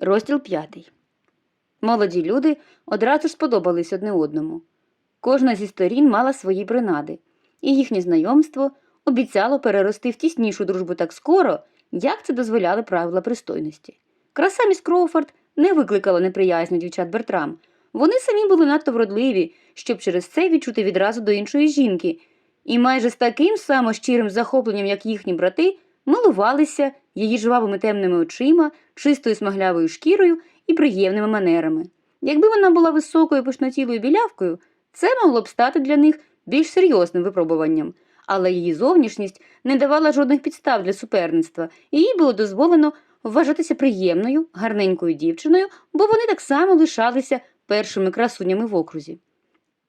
Розділ п'ятий. Молоді люди одразу ж сподобались одне одному. Кожна зі сторін мала свої принади, і їхнє знайомство обіцяло перерости в тіснішу дружбу так скоро, як це дозволяли правила пристойності. Краса міс Кроуфорд не викликала неприязні дівчат Бертрам. Вони самі були надто вродливі, щоб через це відчути відразу до іншої жінки, і майже з таким само щирим захопленням, як їхні брати, милувалися її жвавими темними очима, чистою смаглявою шкірою і приємними манерами. Якби вона була високою пишнотілою білявкою, це могло б стати для них більш серйозним випробуванням, але її зовнішність не давала жодних підстав для суперництва, і їй було дозволено вважатися приємною, гарненькою дівчиною, бо вони так само лишалися першими красунями в окрузі.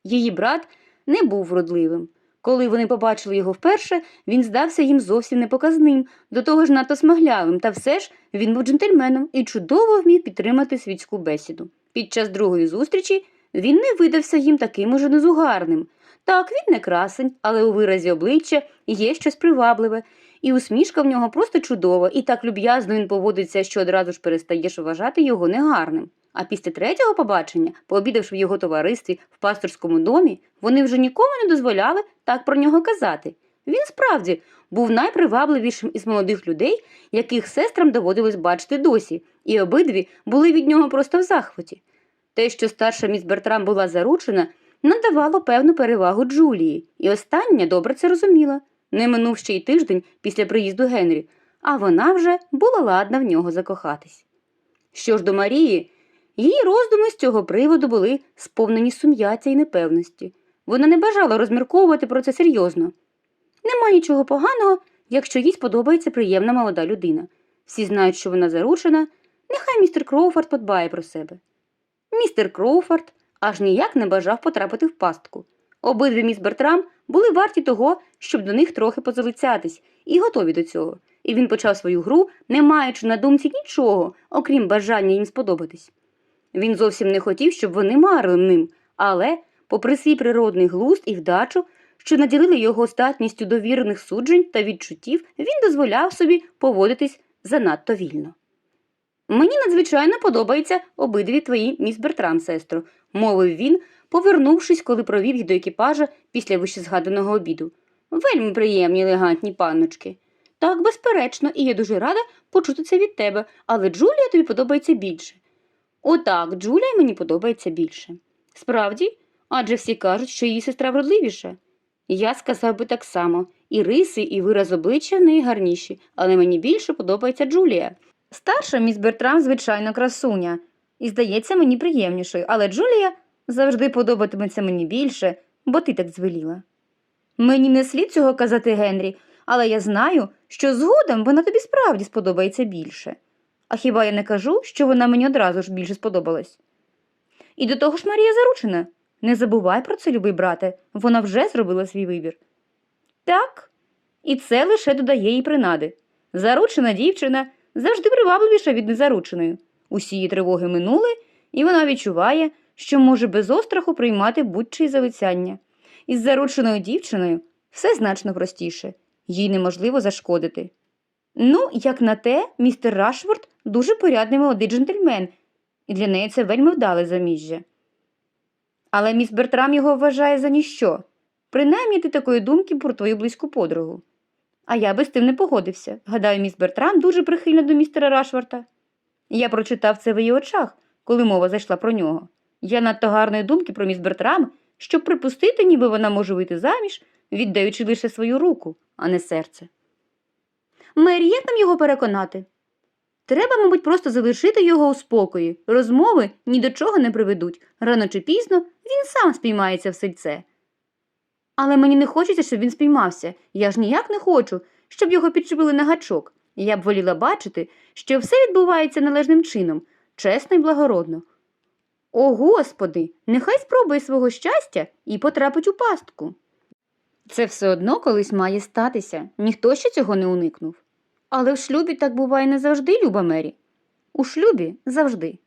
Її брат не був вродливим. Коли вони побачили його вперше, він здався їм зовсім непоказним, до того ж надто смаглявим, та все ж він був джентльменом і чудово вмів підтримати світську бесіду. Під час другої зустрічі він не видався їм таким уже незугарним. Так, він не красень, але у виразі обличчя є щось привабливе, і усмішка в нього просто чудова, і так люб'язно він поводиться, що одразу ж перестаєш вважати його негарним. А після третього побачення, пообідавши в його товаристві в пасторському домі, вони вже нікому не дозволяли так про нього казати. Він справді був найпривабливішим із молодих людей, яких сестрам доводилось бачити досі, і обидві були від нього просто в захваті. Те, що старша міс Бертрам була заручена, надавало певну перевагу Джулії, і остання добре це розуміла. Не минув ще й тиждень після приїзду Генрі, а вона вже була ладна в нього закохатись. Що ж до Марії, її роздуми з цього приводу були сповнені сум'яття і непевності. Вона не бажала розмірковувати про це серйозно. Нема нічого поганого, якщо їй сподобається приємна молода людина. Всі знають, що вона заручена, нехай містер Кроуфорд подбає про себе. Містер Кроуфорд аж ніяк не бажав потрапити в пастку. Обидві міс Бертрам були варті того, щоб до них трохи позалицятись, і готові до цього. І він почав свою гру, не маючи на думці нічого, окрім бажання їм сподобатись. Він зовсім не хотів, щоб вони марили ним, але, попри свій природний глузд і вдачу, що наділили його статністю довірених суджень та відчуттів, він дозволяв собі поводитись занадто вільно. Мені надзвичайно подобаються обидві твої міс Бертрам, сестро, мовив він, повернувшись, коли провів їх до екіпажа після вищезгаданого обіду. Вельми приємні елегантні панночки. Так, безперечно, і я дуже рада почути це від тебе, але Джулія тобі подобається більше. Отак, Джулія мені подобається більше. Справді, адже всі кажуть, що її сестра вродливіша. Я сказав би так само, і риси, і вираз обличчя в неї гарніші, але мені більше подобається Джулія. Старша міс Бертрам, звичайно, красуня, і здається мені приємнішою, але Джулія завжди подобатиметься мені більше, бо ти так звеліла. Мені не слід цього казати Генрі, але я знаю, що згодом вона тобі справді сподобається більше. А хіба я не кажу, що вона мені одразу ж більше сподобалась? І до того ж Марія заручена. Не забувай про це, любий брате, вона вже зробила свій вибір. Так, і це лише додає їй принади. Заручена дівчина завжди привабливіша від незарученої. Усі її тривоги минули, і вона відчуває, що може без остраху приймати будь-чиї залицяння. Із зарученою дівчиною все значно простіше, їй неможливо зашкодити. Ну, як на те, містер Рашфорд дуже порядний молодий джентльмен, і для неї це вельми вдале заміжжя. Але міс Бертрам його вважає за ніщо. Принаймні ти такої думки про твою близьку подругу. А я би з тим не погодився. Гадаю, міс Бертрам дуже прихильна до містера Рашфорта. Я прочитав це в її очах, коли мова зайшла про нього. Я надто гарної думки про міс Бертрам, щоб припустити, ніби вона може вийти заміж, віддаючи лише свою руку, а не серце. Мері, як нам його переконати? Треба, мабуть, просто залишити його у спокої. Розмови ні до чого не приведуть. Рано чи пізно він сам спіймається в сельце. Але мені не хочеться, щоб він спіймався. Я ж ніяк не хочу, щоб його підчепили на гачок. Я б воліла бачити, що все відбувається належним чином, чесно і благородно. О, Господи, нехай спробує свого щастя і потрапить у пастку. Це все одно колись має статися, ніхто ще цього не уникнув. Але в шлюбі так буває не завжди, люба Мері. У шлюбі завжди.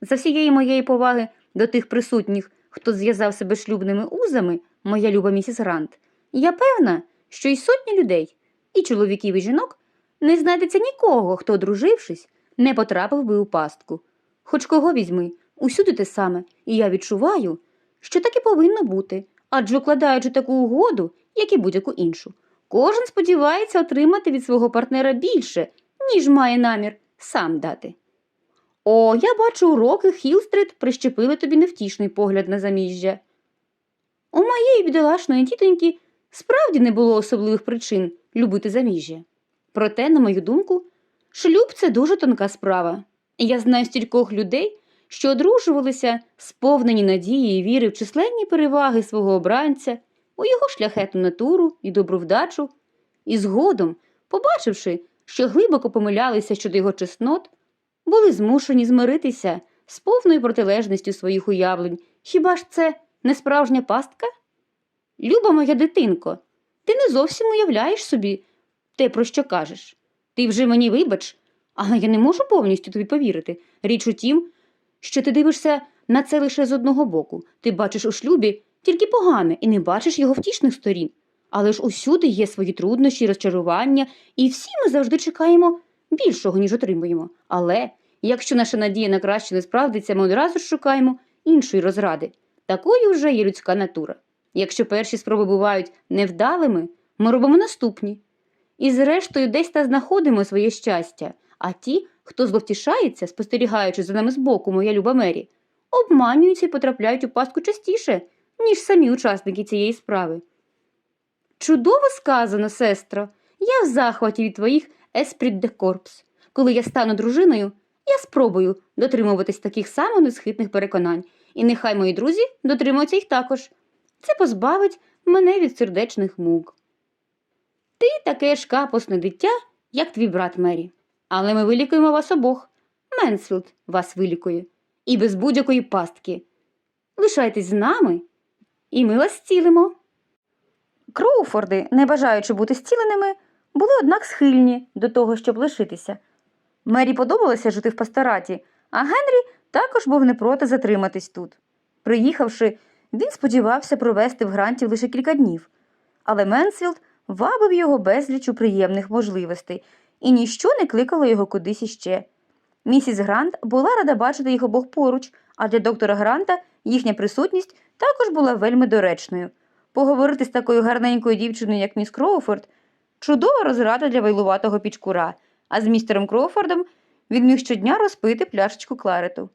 За всієї моєї поваги до тих присутніх, хто зв'язав себе шлюбними узами, моя люба місіс Грант, я певна, що й сотні людей, і чоловіків, і жінок, не знайдеться нікого, хто, одружившись, не потрапив би у пастку. Хоч кого візьми, усюди те саме, і я відчуваю, що так і повинно бути, адже укладаючи таку угоду, як і будь-яку іншу, кожен сподівається отримати від свого партнера більше, ніж має намір сам дати. О, я бачу, уроки Хілстрит прищепили тобі невтішний погляд на заміжжя. У моєї бідолашної тітоньки справді не було особливих причин любити заміжжя. Проте, на мою думку, шлюб це дуже тонка справа. Я знаю стількох людей, що одружувалися, сповнені надії і віри в численні переваги свого обранця, у його шляхетну натуру і добру вдачу, і згодом, побачивши, що глибоко помилялися щодо його чеснот, були змушені змиритися з повною протилежністю своїх уявлень. Хіба ж це не справжня пастка? Люба моя дитинко, ти не зовсім уявляєш собі те, про що кажеш. Ти вже мені вибач, але я не можу повністю тобі повірити. Річ у тім, що ти дивишся на це лише з одного боку. Ти бачиш у шлюбі тільки погане і не бачиш його втішних сторін. Але ж усюди є свої труднощі, розчарування, і всі ми завжди чекаємо більшого, ніж отримуємо. Але якщо наша надія на краще не справдиться, ми одразу ж шукаємо іншої розради. Такою вже є людська натура. Якщо перші спроби бувають невдалими, ми робимо наступні. І зрештою десь та знаходимо своє щастя, а ті, хто зловтішається, спостерігаючи за нами збоку, моя люба Мері, обманюються і потрапляють у пастку частіше, ніж самі учасники цієї справи. Чудово сказано, сестро, я в захваті від твоїх еспріт де корпс. Коли я стану дружиною, я спробую дотримуватись таких само несхитних переконань, і нехай мої друзі дотримуються їх також. Це позбавить мене від сердечних мук. Ти таке ж капосне дитя, як твій брат Мері. Але ми вилікуємо вас обох. Менсфілд вас вилікує. І без будь-якої пастки. Лишайтесь з нами, і ми вас зцілимо. Кроуфорди, не бажаючи бути зціленими, були однак схильні до того, щоб лишитися. Мері подобалося жити в пастораті, а Генрі також був не проти затриматись тут. Приїхавши, він сподівався провести в гранті лише кілька днів, але Менсфілд вабив його безлічу приємних можливостей, і ніщо не кликало його кудись іще. Місіс Грант була рада бачити їх обох поруч, а для доктора Гранта їхня присутність також була вельми доречною. Поговорити з такою гарненькою дівчиною, як міс Кроуфорд, чудова розрада для вайлуватого пічкура, а з містером Кроуфордом він міг щодня розпити пляшечку кларету.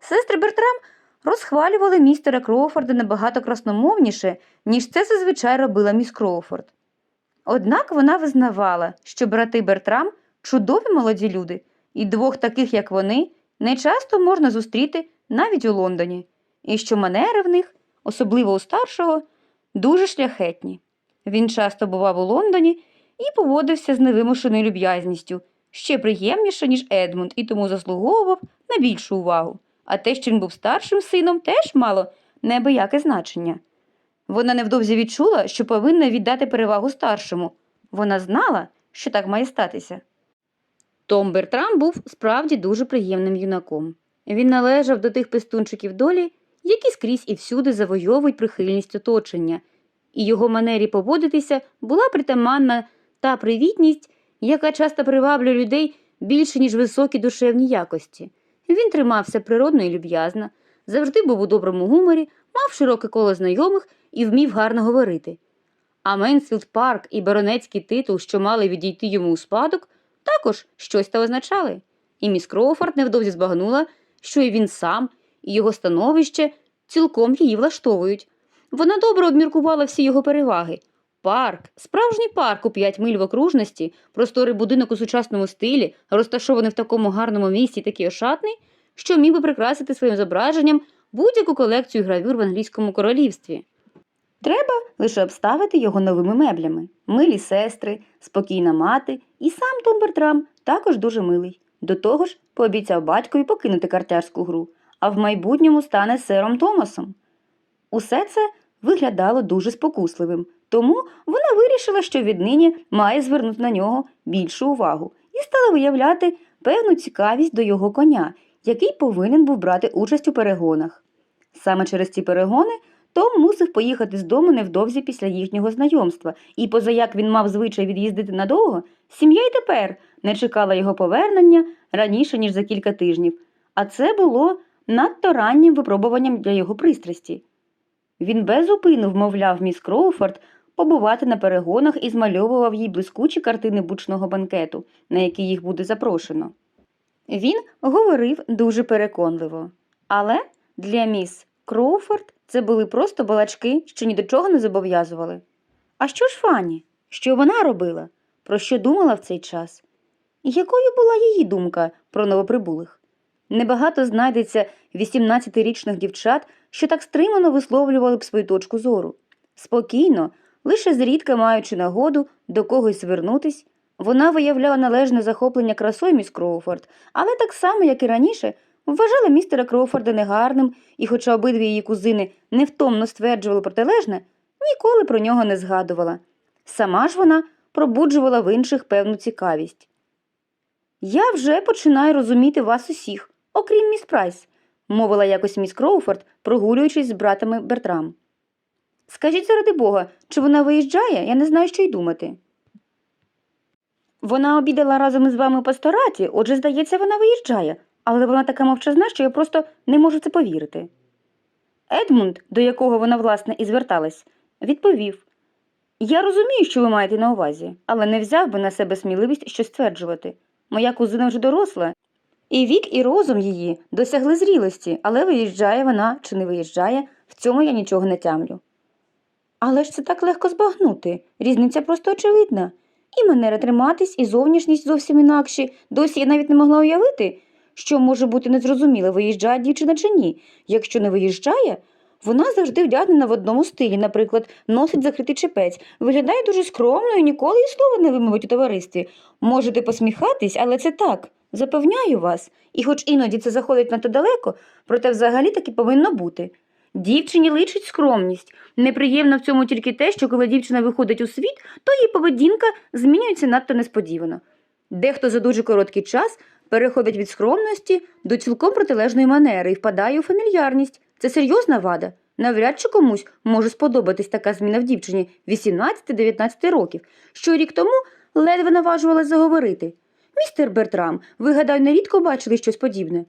Сестри Бертрам розхвалювали містера Кроуфорда набагато красномовніше, ніж це зазвичай робила міс Кроуфорд. Однак вона визнавала, що брати Бертрам чудові молоді люди, і двох таких, як вони, не часто можна зустріти навіть у Лондоні, і що манери в них, особливо у старшого, дуже шляхетні. Він часто бував у Лондоні і поводився з невимушеною люб'язністю, ще приємніше, ніж Едмунд, і тому заслуговував на більшу увагу. А те, що він був старшим сином, теж мало неабияке значення. Вона невдовзі відчула, що повинна віддати перевагу старшому. Вона знала, що так має статися. Том Бертрам був справді дуже приємним юнаком. Він належав до тих пестунчиків долі, які скрізь і всюди завойовують прихильність оточення, і його манері поводитися була притаманна та привітність, яка часто приваблює людей більше, ніж високі душевні якості. Він тримався природно і люб'язно, завжди був у доброму гуморі, мав широке коло знайомих і вмів гарно говорити. А Менсфілд Парк і баронецький титул, що мали відійти йому у спадок, також щось та означали. І міс Кроуфорд невдовзі збагнула, що і він сам, і його становище цілком її влаштовують. Вона добре обміркувала всі його переваги. Парк, справжній парк у п'ять миль в окружності, просторий будинок у сучасному стилі, розташований в такому гарному місці, такий ошатний, що міг би прикрасити своїм зображенням будь-яку колекцію гравюр в англійському королівстві. Треба лише обставити його новими меблями. Милі сестри, спокійна мати, і сам Том Бертрам також дуже милий. До того ж, пообіцяв батькові покинути картярську гру, а в майбутньому стане сером Томасом. Усе це виглядало дуже спокусливим, тому вона вирішила, що віднині має звернути на нього більшу увагу і стала виявляти певну цікавість до його коня, який повинен був брати участь у перегонах. Саме через ці перегони Том мусив поїхати з дому невдовзі після їхнього знайомства, і позаяк він мав звичай від'їздити надовго, сім'я й тепер не чекала його повернення раніше, ніж за кілька тижнів. а це було надто раннім випробуванням для його пристрасті. Він безупину вмовляв міс Кроуфорд побувати на перегонах і змальовував їй блискучі картини бучного банкету, на який їх буде запрошено. Він говорив дуже переконливо, але для міс Кроуфорд це були просто балачки, що ні до чого не зобов'язували. А що ж Фанні? Що вона робила? Про що думала в цей час? І якою була її думка про новоприбулих? Небагато знайдеться 18-річних дівчат, що так стримано висловлювали б свою точку зору. Спокійно, лише зрідка маючи нагоду до когось звернутись, вона виявляла належне захоплення красою міс Кроуфорд, але так само, як і раніше, вважала містера Кроуфорда негарним, і, хоча обидві її кузини невтомно стверджували протилежне, ніколи про нього не згадувала. Сама ж вона пробуджувала в інших певну цікавість. Я вже починаю розуміти вас усіх, окрім міс Прайс, мовила якось міс Кроуфорд, прогулюючись з братами Бертрам. Скажіть заради Бога, чи вона виїжджає? Я не знаю, що й думати. Вона обідала разом із вами у пастораті, отже, здається, вона виїжджає, але вона така мовчазна, що я просто не можу це повірити. Едмунд, до якого вона, власне, і зверталась, відповів Я розумію, що ви маєте на увазі, але не взяв би на себе сміливість щось стверджувати. Моя кузина вже доросла, і вік, і розум її досягли зрілості, але виїжджає вона чи не виїжджає, в цьому я нічого не тямлю. Але ж це так легко збагнути, різниця просто очевидна. І манера триматись, і зовнішність зовсім інакші. Досі я навіть не могла уявити, що може бути незрозуміло, виїжджає дівчина чи ні. Якщо не виїжджає, вона завжди вдягнена в одному стилі, наприклад, носить закритий чепець, виглядає дуже скромно і ніколи і слова не вимовить у товаристві. Можете посміхатись, але це так. Запевняю вас, і хоч іноді це заходить надто далеко, проте взагалі таки повинно бути. Дівчині личить скромність. Неприємно в цьому тільки те, що коли дівчина виходить у світ, то її поведінка змінюється надто несподівано. Дехто за дуже короткий час переходить від скромності до цілком протилежної манери і впадає у фамільярність. Це серйозна вада. Навряд чи комусь може сподобатись така зміна в дівчині 18-19 років, що рік тому ледве наважувалась заговорити. Містер Бертрам, ви, гадаю, нерідко бачили щось подібне?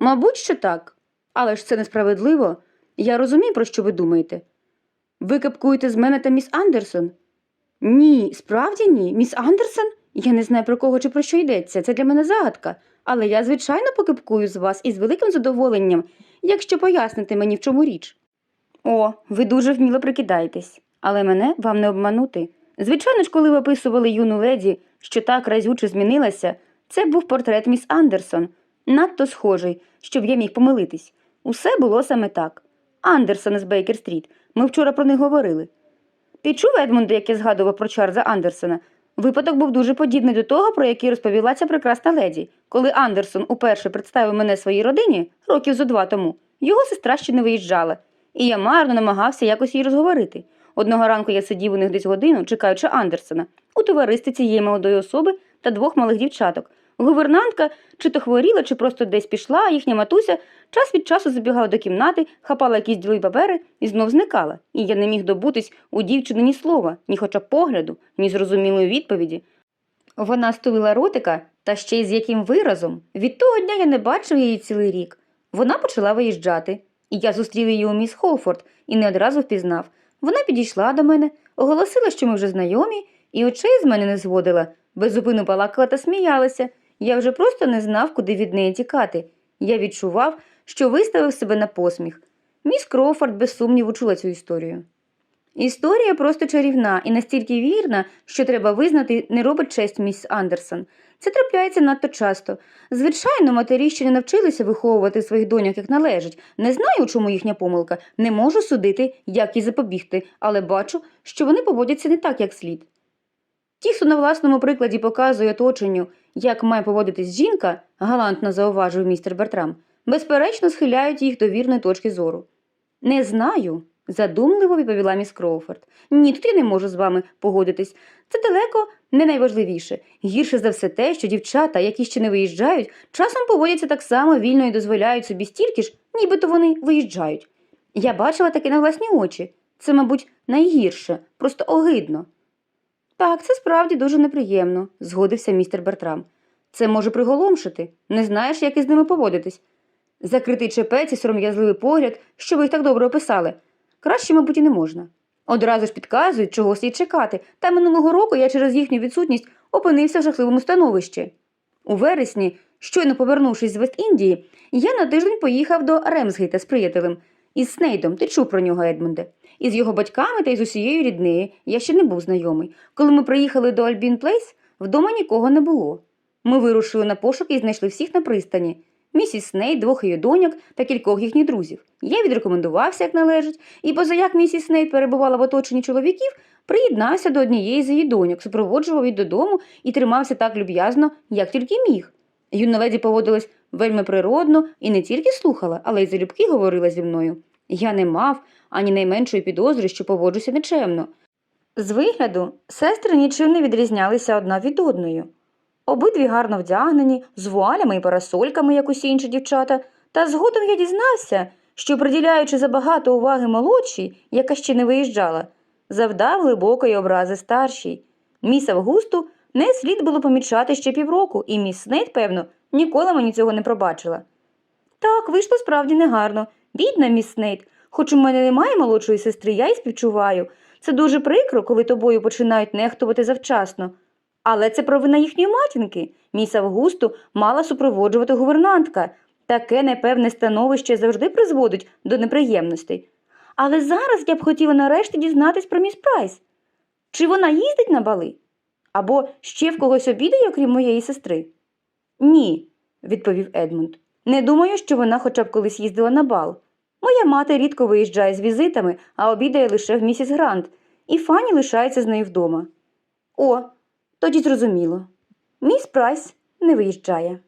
Мабуть, що так. Але ж це несправедливо. Я розумію, про що ви думаєте. Ви кепкуєте з мене та міс Андерсон? Ні, справді ні. Міс Андерсон? Я не знаю про кого чи про що йдеться. Це для мене загадка. Але я, звичайно, покепкую з вас із великим задоволенням, якщо поясните мені, в чому річ. О, ви дуже вміло прикидаєтесь, але мене вам не обманути. Звичайно ж, коли ви описували юну леді, що так разюче змінилася, це був портрет міс Андерсон, надто схожий, щоб я міг помилитись. Усе було саме так. Андерсон з Бейкер-стріт. Ми вчора про них говорили. Ти чув, Едмунде, як я згадував про Чарльза Андерсона? Випадок був дуже подібний до того, про який розповіла ця прекрасна леді. Коли Андерсон уперше представив мене своїй родині, років зо два тому, його сестра ще не виїжджала, і я марно намагався якось її розговорити. Одного ранку я сидів у них десь годину, чекаючи Андерсона, у товаристві цієї молодої особи та двох малих дівчаток. Гувернантка чи то хворіла, чи просто десь пішла, їхня матуся час від часу забігала до кімнати, хапала якісь ділові папери і знов зникала. І я не міг добутись у дівчини ні слова, ні хоча погляду, ні зрозумілої відповіді. Вона стулила ротика, та ще й з яким виразом. Від того дня я не бачив її цілий рік. Вона почала виїжджати, і я зустрів її у міс Холфорд і не одразу впізнав. Вона підійшла до мене, оголосила, що ми вже знайомі, і очей з мене не зводила, безупину балакала та сміялася. Я вже просто не знав, куди від неї тікати. Я відчував, що виставив себе на посміх. Міс Кроуфорд без сумніву чула цю історію. Історія просто чарівна і настільки вірна, що треба визнати, не робить честь міс Андерсон. Це трапляється надто часто. Звичайно, матері ще не навчилися виховувати своїх доньок як належить. Не знаю, у чому їхня помилка, не можу судити, як їй запобігти, але бачу, що вони поводяться не так, як слід. Ті, хто на власному прикладі показує оточенню, як має поводитись жінка, галантно зауважив містер Бертрам, безперечно схиляють їх до вірної точки зору. Не знаю, задумливо відповіла міс Кроуфорд. Ні, тут я не можу з вами погодитись. Це далеко не найважливіше. Гірше за все те, що дівчата, які ще не виїжджають, часом поводяться так само вільно і дозволяють собі стільки ж, нібито вони виїжджають. Я бачила таке на власні очі. Це, мабуть, найгірше, просто огидно. Так, це справді дуже неприємно, згодився містер Бертрам. Це може приголомшити. Не знаєш, як із ними поводитись. Закритий чепець і сором'язливий погляд, що ви їх так добре описали. Краще, мабуть, і не можна. Одразу ж підказують, чого слід чекати, та минулого року я через їхню відсутність опинився в жахливому становищі. У вересні, щойно повернувшись з Вест-Індії, я на тиждень поїхав до Ремсгейта з приятелем із Снейдом. Ти чув про нього, Едмунде. Із його батьками та із усією ріднею я ще не був знайомий. Коли ми приїхали до Альбін Плейс, вдома нікого не було. Ми вирушили на пошуки і знайшли всіх на пристані. Місіс Снейд, двох її доньок та кількох їхніх друзів. Я відрекомендувався, як належить, і поза як місіс Снейд перебувала в оточенні чоловіків, приєднався до однієї з її доньок, супроводжував її додому і тримався так люб'язно, як тільки міг. Юна леді поводилась вельми природно і не тільки слухала, але й залюбки говорила зі мною. Я не мав ані найменшої підозри, що поводжуся нечемно. З вигляду сестри нічим не відрізнялися одна від одної. Обидві гарно вдягнені, з вуалями і парасольками, як усі інші дівчата, та згодом я дізнався, що, приділяючи забагато уваги молодшій, яка ще не виїжджала, завдав глибокої образи старшій. Міс Августу не слід було помічати ще півроку, і міс Снейд, певно, ніколи мені цього не пробачила. Так, вийшло справді негарно. Бідна міс Снейд. Хоч у мене немає молодшої сестри, я й співчуваю. Це дуже прикро, коли тобою починають нехтувати завчасно. Але це провина їхньої матінки. Міс Августу мала супроводжувати гувернантка. Таке непевне становище завжди призводить до неприємностей. Але зараз я б хотіла нарешті дізнатись про міс Прайс. Чи вона їздить на бали? Або ще в когось обідає, окрім моєї сестри? Ні, відповів Едмунд. Не думаю, що вона хоча б колись їздила на бал. Моя мати рідко виїжджає з візитами, а обідає лише в місіс Грант, і Фанні лишається з нею вдома. О, тоді зрозуміло. Міс Прайс не виїжджає.